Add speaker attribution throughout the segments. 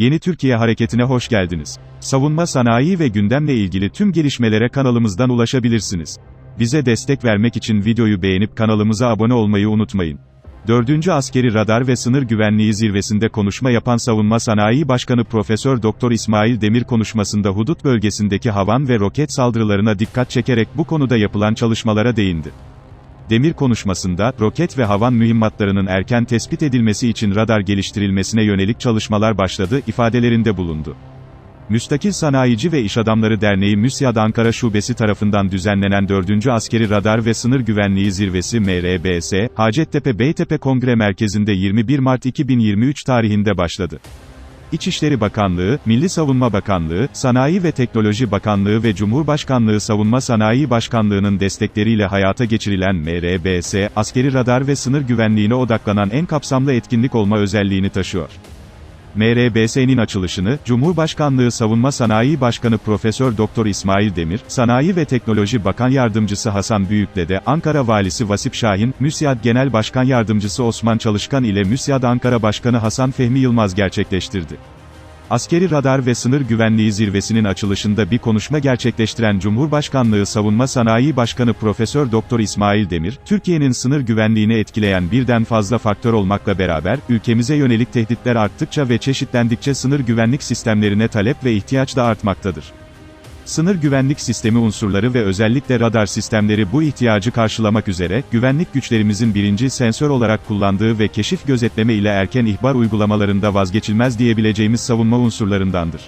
Speaker 1: Yeni Türkiye Hareketi'ne hoş geldiniz. Savunma sanayi ve gündemle ilgili tüm gelişmelere kanalımızdan ulaşabilirsiniz. Bize destek vermek için videoyu beğenip kanalımıza abone olmayı unutmayın. 4. Askeri Radar ve Sınır Güvenliği Zirvesi'nde konuşma yapan Savunma Sanayi Başkanı Profesör Doktor İsmail Demir konuşmasında hudut bölgesindeki havan ve roket saldırılarına dikkat çekerek bu konuda yapılan çalışmalara değindi. Demir konuşmasında, roket ve havan mühimmatlarının erken tespit edilmesi için radar geliştirilmesine yönelik çalışmalar başladı, ifadelerinde bulundu. Müstakil Sanayici ve İş Adamları Derneği MÜSİAD Ankara Şubesi tarafından düzenlenen 4. Askeri Radar ve Sınır Güvenliği Zirvesi MRBS, Hacettepe Beytepe Kongre Merkezi'nde 21 Mart 2023 tarihinde başladı. İçişleri Bakanlığı, Milli Savunma Bakanlığı, Sanayi ve Teknoloji Bakanlığı ve Cumhurbaşkanlığı Savunma Sanayi Başkanlığı'nın destekleriyle hayata geçirilen MRBS, askeri radar ve sınır güvenliğine odaklanan en kapsamlı etkinlik olma özelliğini taşıyor. MRBS'nin açılışını, Cumhurbaşkanlığı Savunma Sanayi Başkanı Profesör Doktor İsmail Demir, Sanayi ve Teknoloji Bakan Yardımcısı Hasan Büyükdede, Ankara Valisi Vasip Şahin, MÜSİAD Genel Başkan Yardımcısı Osman Çalışkan ile MÜSİAD Ankara Başkanı Hasan Fehmi Yılmaz gerçekleştirdi. Askeri Radar ve Sınır Güvenliği Zirvesi'nin açılışında bir konuşma gerçekleştiren Cumhurbaşkanlığı Savunma Sanayi Başkanı Profesör Doktor İsmail Demir, Türkiye'nin sınır güvenliğini etkileyen birden fazla faktör olmakla beraber, ülkemize yönelik tehditler arttıkça ve çeşitlendikçe sınır güvenlik sistemlerine talep ve ihtiyaç da artmaktadır. Sınır güvenlik sistemi unsurları ve özellikle radar sistemleri bu ihtiyacı karşılamak üzere, güvenlik güçlerimizin birinci sensör olarak kullandığı ve keşif gözetleme ile erken ihbar uygulamalarında vazgeçilmez diyebileceğimiz savunma unsurlarındandır.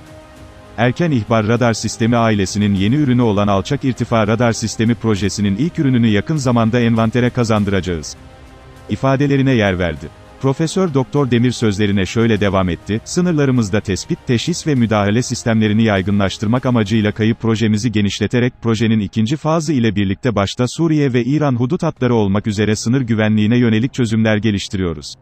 Speaker 1: Erken ihbar radar sistemi ailesinin yeni ürünü olan alçak irtifa radar sistemi projesinin ilk ürününü yakın zamanda envantere kazandıracağız. ifadelerine yer verdi. Profesör Doktor Demir sözlerine şöyle devam etti, sınırlarımızda tespit, teşhis ve müdahale sistemlerini yaygınlaştırmak amacıyla kayıp projemizi genişleterek projenin ikinci fazı ile birlikte başta Suriye ve İran hudut hatları olmak üzere sınır güvenliğine yönelik çözümler geliştiriyoruz.